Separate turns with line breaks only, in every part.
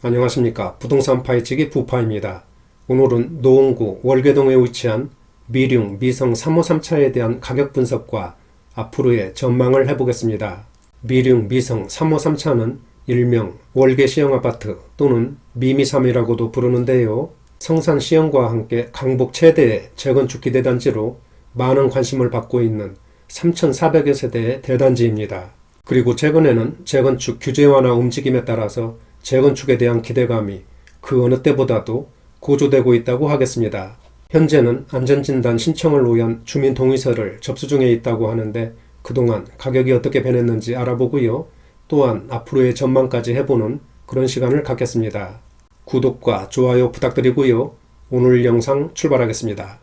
안녕하십니까. 부동산 파헤치기 부파입니다. 오늘은 노원구 월계동에 위치한 미룡 미성 353차에 대한 가격 분석과 앞으로의 전망을 해보겠습니다. 미룡 미성 353차는 일명 월계 시형 아파트 또는 미미삼이라고도 부르는데요. 성산 시형과 함께 강북 최대의 재건축 기대 단지로 많은 관심을 받고 있는 3,400여 세대의 대단지입니다. 그리고 최근에는 재건축 규제 완화 움직임에 따라서 재건축에 대한 기대감이 그 어느 때보다도 고조되고 있다고 하겠습니다. 현재는 안전진단 신청을 위한 주민 동의서를 접수 중에 있다고 하는데 그동안 가격이 어떻게 변했는지 알아보고요. 또한 앞으로의 전망까지 해보는 그런 시간을 갖겠습니다. 구독과 좋아요 부탁드리고요. 오늘 영상 출발하겠습니다.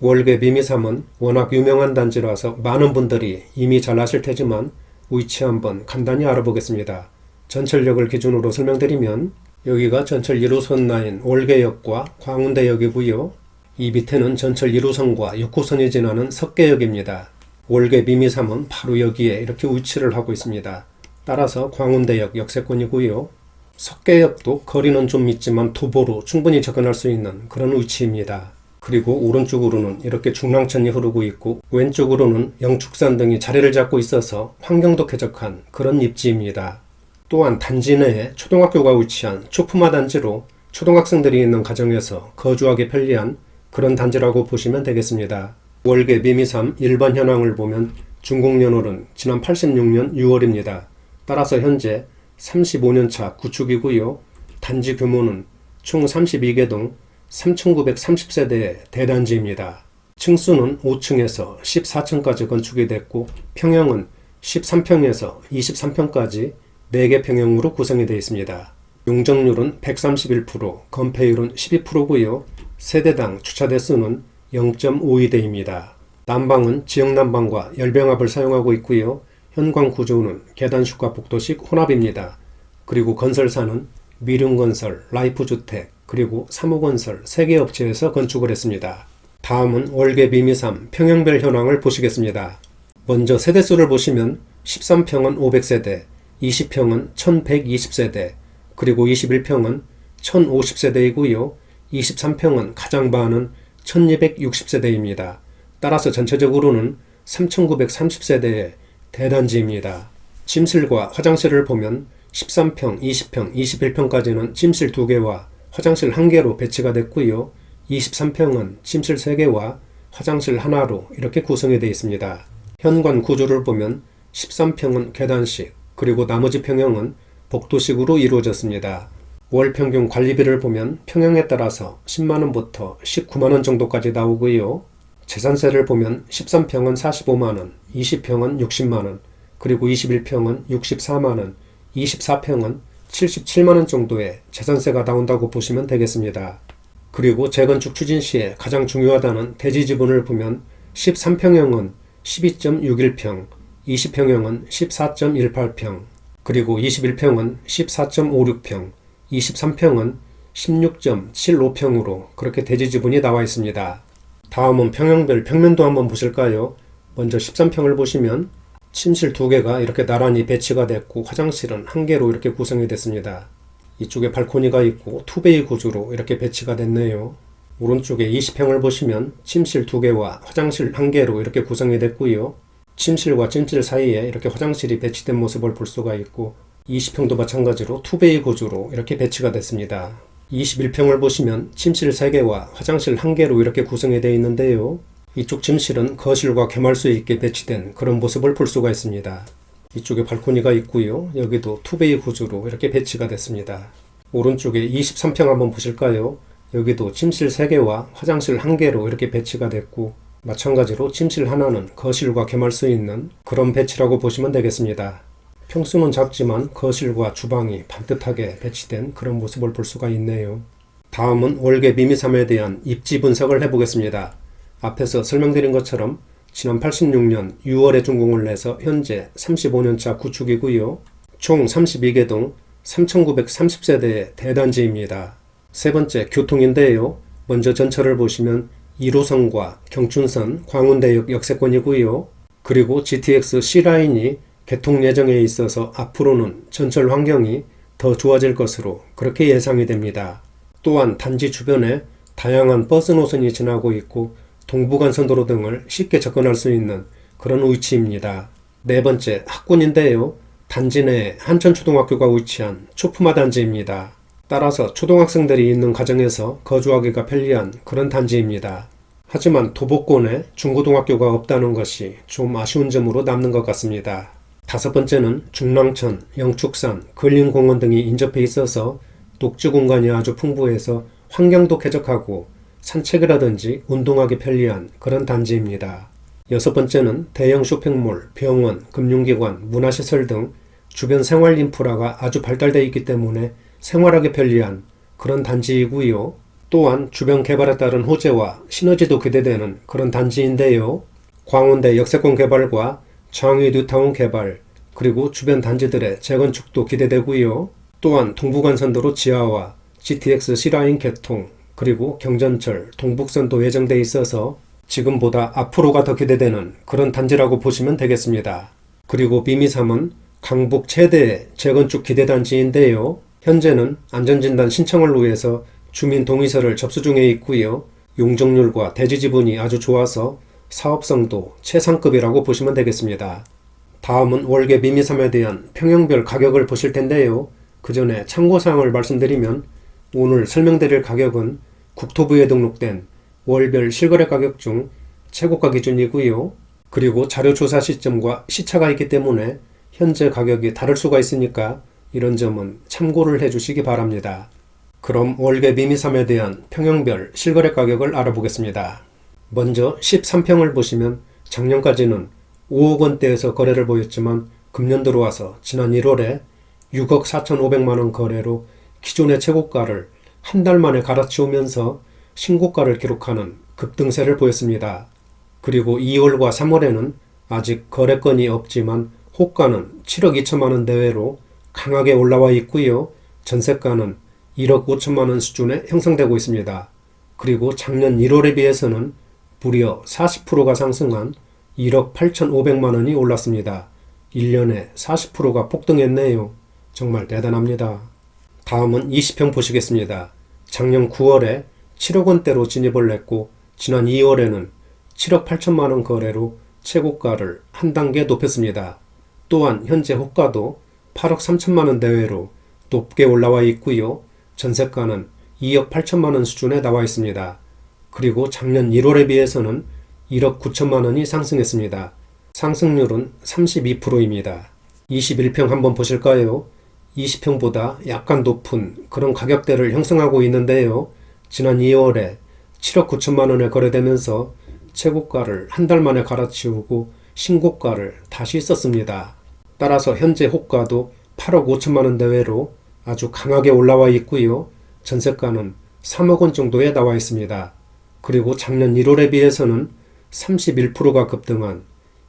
월계 미미삼은 워낙 유명한 단지라서 많은 분들이 이미 잘 아실 테지만 위치 한번 간단히 알아보겠습니다. 전철역을 기준으로 설명드리면 여기가 전철 1호선 라인 월계역과 광운대역이고요. 이 밑에는 전철 1호선과 6호선이 지나는 석계역입니다. 월계 미미삼은 바로 여기에 이렇게 위치를 하고 있습니다. 따라서 광운대역 역세권이고요. 석계역도 거리는 좀 있지만 도보로 충분히 접근할 수 있는 그런 위치입니다. 그리고 오른쪽으로는 이렇게 중랑천이 흐르고 있고 왼쪽으로는 영축산 등이 자리를 잡고 있어서 환경도 쾌적한 그런 입지입니다. 또한 단지 내에 초등학교가 위치한 초품화 단지로 초등학생들이 있는 가정에서 거주하기 편리한 그런 단지라고 보시면 되겠습니다. 월계 미미삼 일반 현황을 보면 중공년월은 지난 86년 6월입니다. 따라서 현재 35년차 구축이고요. 단지 규모는 총 32개 동 3,930세대의 대단지입니다. 층수는 5층에서 14층까지 건축이 됐고 평형은 13평에서 23평까지 4개 평형으로 구성이 되어 있습니다. 용적률은 131%, 건폐율은 12%고요. 세대당 주차 대수는 0.52대입니다. 난방은 지역 난방과 열병합을 사용하고 있고요. 현관 구조는 계단식과 복도식 혼합입니다. 그리고 건설사는 미륜건설, 라이프주택, 그리고 사무건설 3개 업체에서 건축을 했습니다. 다음은 월계 미미삼 평형별 현황을 보시겠습니다. 먼저 세대수를 보시면 13평은 500세대, 20평은 1120세대, 그리고 21평은 1050세대이고요. 23평은 가장 많은 1260세대입니다. 따라서 전체적으로는 3930세대의 대단지입니다. 침실과 화장실을 보면 13평, 20평, 21평까지는 침실 2개와 화장실 1개로 배치가 됐고요. 23평은 침실 3개와 화장실 하나로 이렇게 구성이 되어 있습니다. 현관 구조를 보면 13평은 계단식, 그리고 나머지 평형은 복도식으로 이루어졌습니다. 월 평균 관리비를 보면 평형에 따라서 10만원부터 19만원 정도까지 나오고요. 재산세를 보면 13평은 45만원, 20평은 60만원, 그리고 21평은 64만원, 24평은 77만원 정도의 재산세가 나온다고 보시면 되겠습니다. 그리고 재건축 추진 시에 가장 중요하다는 대지 지분을 보면 13평형은 12.61평, 20평형은 14.18평, 그리고 21평은 14.56평, 23평은 16.75평으로 그렇게 대지 지분이 나와 있습니다. 다음은 평형별 평면도 한번 보실까요? 먼저 13평을 보시면 침실 두 개가 이렇게 나란히 배치가 됐고 화장실은 한 개로 이렇게 구성이 됐습니다. 이쪽에 발코니가 있고 투베이 구조로 이렇게 배치가 됐네요. 오른쪽에 20평을 보시면 침실 두 개와 화장실 한 개로 이렇게 구성이 됐고요. 침실과 침실 사이에 이렇게 화장실이 배치된 모습을 볼 수가 있고 20평도 마찬가지로 투베이 구조로 이렇게 배치가 됐습니다. 21평을 보시면 침실 3개와 화장실 1개로 이렇게 구성이 되어 있는데요. 이쪽 침실은 거실과 개말수 있게 배치된 그런 모습을 볼 수가 있습니다. 이쪽에 발코니가 있고요. 여기도 투베이 구조로 이렇게 배치가 됐습니다. 오른쪽에 23평 한번 보실까요? 여기도 침실 3개와 화장실 1개로 이렇게 배치가 됐고 마찬가지로 침실 하나는 거실과 개말 수 있는 그런 배치라고 보시면 되겠습니다. 평수는 작지만 거실과 주방이 반듯하게 배치된 그런 모습을 볼 수가 있네요. 다음은 월계 미미삼에 대한 입지 분석을 해보겠습니다. 앞에서 설명드린 것처럼 지난 86년 6월에 준공을 해서 현재 35년차 구축이고요. 총 32개 동 3,930세대의 대단지입니다. 세 번째 교통인데요. 먼저 전철을 보시면 1호선과 경춘선, 광운대역 역세권이고요. 그리고 GTX C라인이 개통 예정에 있어서 앞으로는 전철 환경이 더 좋아질 것으로 그렇게 예상이 됩니다. 또한 단지 주변에 다양한 버스 노선이 지나고 있고 동부간 선도로 등을 쉽게 접근할 수 있는 그런 위치입니다. 네 번째, 학군인데요. 단지 내에 한천초등학교가 위치한 초품화 단지입니다. 따라서 초등학생들이 있는 가정에서 거주하기가 편리한 그런 단지입니다. 하지만 도보권에 중고등학교가 없다는 것이 좀 아쉬운 점으로 남는 것 같습니다. 다섯 번째는 중랑천, 영축산, 근린공원 등이 인접해 있어서 녹지 공간이 아주 풍부해서 환경도 쾌적하고 산책이라든지 운동하기 편리한 그런 단지입니다. 여섯 번째는 대형 쇼핑몰, 병원, 금융기관, 문화시설 등 주변 생활 인프라가 아주 발달되어 있기 때문에 생활하기 편리한 그런 단지이고요. 또한 주변 개발에 따른 호재와 시너지도 기대되는 그런 단지인데요. 광운대 역세권 개발과 장위 뉴타운 개발, 그리고 주변 단지들의 재건축도 기대되고요. 또한 동부간선도로 지하와 GTX C라인 개통, 그리고 경전철, 동북선도 예정돼 있어서 지금보다 앞으로가 더 기대되는 그런 단지라고 보시면 되겠습니다. 그리고 미미삼은 강북 최대의 재건축 기대단지인데요. 현재는 안전진단 신청을 위해서 주민 동의서를 접수 중에 있고요. 용적률과 대지 지분이 아주 좋아서 사업성도 최상급이라고 보시면 되겠습니다. 다음은 월계 미미삼에 대한 평형별 가격을 보실 텐데요. 그 전에 참고사항을 말씀드리면 오늘 설명드릴 가격은 국토부에 등록된 월별 실거래 가격 중 최고가 기준이고요. 그리고 자료 조사 시점과 시차가 있기 때문에 현재 가격이 다를 수가 있으니까 이런 점은 참고를 해주시기 바랍니다. 그럼 월계 미미삼에 대한 평형별 실거래 가격을 알아보겠습니다. 먼저 13평을 보시면 작년까지는 5억 원대에서 거래를 보였지만 금년 들어와서 지난 1월에 6억 4,500만 원 거래로 기존의 최고가를 한 달 만에 갈아치우면서 신고가를 기록하는 급등세를 보였습니다. 그리고 2월과 3월에는 아직 거래건이 없지만 호가는 7억 2천만 원 내외로 강하게 올라와 있고요. 전세가는 1억 5천만 원 수준에 형성되고 있습니다. 그리고 작년 1월에 비해서는 무려 40%가 상승한 1억 8,500만 원이 올랐습니다. 1년에 40%가 폭등했네요. 정말 대단합니다. 다음은 20평 보시겠습니다. 작년 9월에 7억 원대로 진입을 했고 지난 2월에는 7억 8천만 원 거래로 최고가를 한 단계 높였습니다. 또한 현재 호가도 8억 3천만 원 내외로 높게 올라와 있고요. 전세가는 2억 8천만 원 수준에 나와 있습니다. 그리고 작년 1월에 비해서는 1억 9천만 원이 상승했습니다. 상승률은 32%입니다. 21평 한번 보실까요? 20평보다 약간 높은 그런 가격대를 형성하고 있는데요. 지난 2월에 7억 9천만 원에 거래되면서 최고가를 한 달 만에 갈아치우고 신고가를 다시 썼습니다. 따라서 현재 호가도 8억 5천만 원 내외로 아주 강하게 올라와 있고요. 전세가는 3억 원 정도에 나와 있습니다. 그리고 작년 1월에 비해서는 31%가 급등한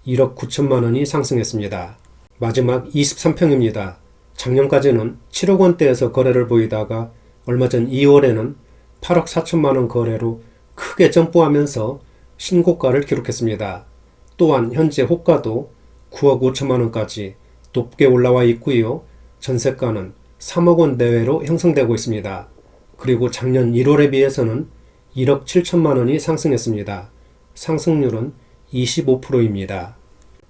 1억 9천만 원이 상승했습니다. 마지막 23평입니다. 작년까지는 7억 원대에서 거래를 보이다가 얼마 전 2월에는 8억 4천만 원 거래로 크게 점프하면서 신고가를 기록했습니다. 또한 현재 호가도 9억 5천만 원까지 높게 올라와 있고요. 전세가는 3억 원 내외로 형성되고 있습니다. 그리고 작년 1월에 비해서는 1억 7천만 원이 상승했습니다. 상승률은 25%입니다.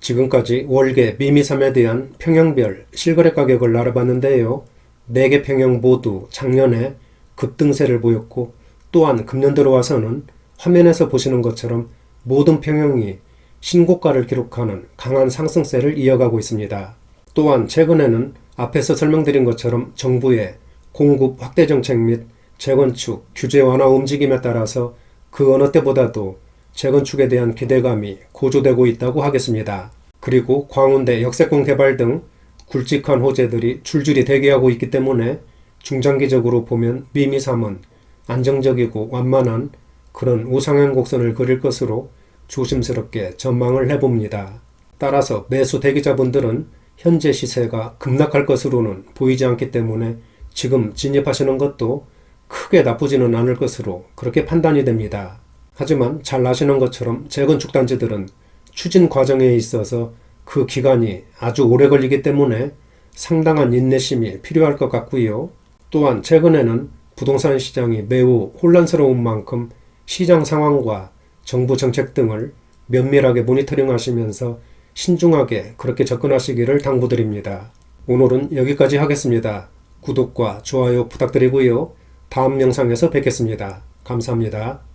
지금까지 월계 미미삼에 대한 평형별 실거래 가격을 알아봤는데요. 4개 평형 모두 작년에 급등세를 보였고 또한 금년 들어와서는 화면에서 보시는 것처럼 모든 평형이 신고가를 기록하는 강한 상승세를 이어가고 있습니다. 또한 최근에는 앞에서 설명드린 것처럼 정부의 공급 확대 정책 및 재건축 규제 완화 움직임에 따라서 그 어느 때보다도 재건축에 대한 기대감이 고조되고 있다고 하겠습니다. 그리고 광운대 역세권 개발 등 굵직한 호재들이 줄줄이 대기하고 있기 때문에 중장기적으로 보면 미미삼은 안정적이고 완만한 그런 우상향 곡선을 그릴 것으로 조심스럽게 전망을 해봅니다. 따라서 매수 대기자분들은 현재 시세가 급락할 것으로는 보이지 않기 때문에 지금 진입하시는 것도 크게 나쁘지는 않을 것으로 그렇게 판단이 됩니다. 하지만 잘 아시는 것처럼 재건축 단지들은 추진 과정에 있어서 그 기간이 아주 오래 걸리기 때문에 상당한 인내심이 필요할 것 같고요. 또한 최근에는 부동산 시장이 매우 혼란스러운 만큼 시장 상황과 정부 정책 등을 면밀하게 모니터링 하시면서 신중하게 그렇게 접근하시기를 당부드립니다. 오늘은 여기까지 하겠습니다. 구독과 좋아요 부탁드리고요. 다음 영상에서 뵙겠습니다. 감사합니다.